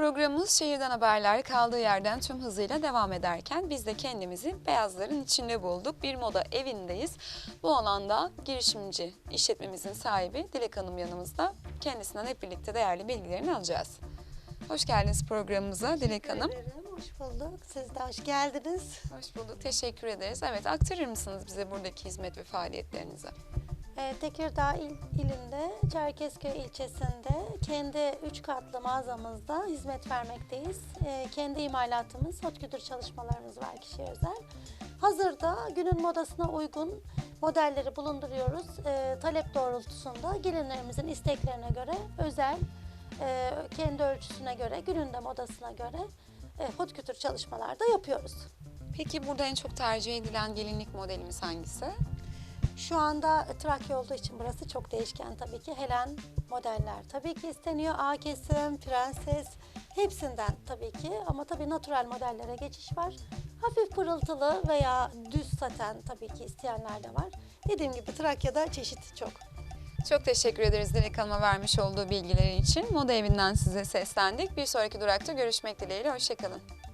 Programımız şehirden haberler kaldığı yerden tüm hızıyla devam ederken biz de kendimizi beyazların içinde bulduk. Bir moda evindeyiz. Bu alanda girişimci işletmemizin sahibi Dilek Hanım yanımızda. Kendisinden hep birlikte değerli bilgilerini alacağız. Hoş geldiniz programımıza Dilek Hanım. Ederim, Hoş bulduk. Siz de hoş geldiniz. Hoş bulduk. Teşekkür ederiz. Evet aktarır mısınız bize buradaki hizmet ve faaliyetlerinizi? Ee, Tekirdağ il, ilinde, Çerkezköy ilçesinde kendi üç katlı mağazamızda hizmet vermekteyiz. Ee, kendi imalatımız, hot kültür çalışmalarımız var kişiye özel. Hazırda günün modasına uygun modelleri bulunduruyoruz. Ee, talep doğrultusunda gelinlerimizin isteklerine göre özel, e, kendi ölçüsüne göre, günün de modasına göre e, hot kültür çalışmalar da yapıyoruz. Peki burada en çok tercih edilen gelinlik modelimiz hangisi? Şu anda Trakya olduğu için burası çok değişken tabii ki. Helen modeller tabii ki isteniyor. A kesim, prenses hepsinden tabii ki. Ama tabii natural modellere geçiş var. Hafif pırıltılı veya düz saten tabii ki isteyenler de var. Dediğim gibi Trakya'da çeşit çok. Çok teşekkür ederiz Dilek Hanım'a vermiş olduğu bilgileri için. Moda evinden size seslendik. Bir sonraki durakta görüşmek dileğiyle. Hoşçakalın.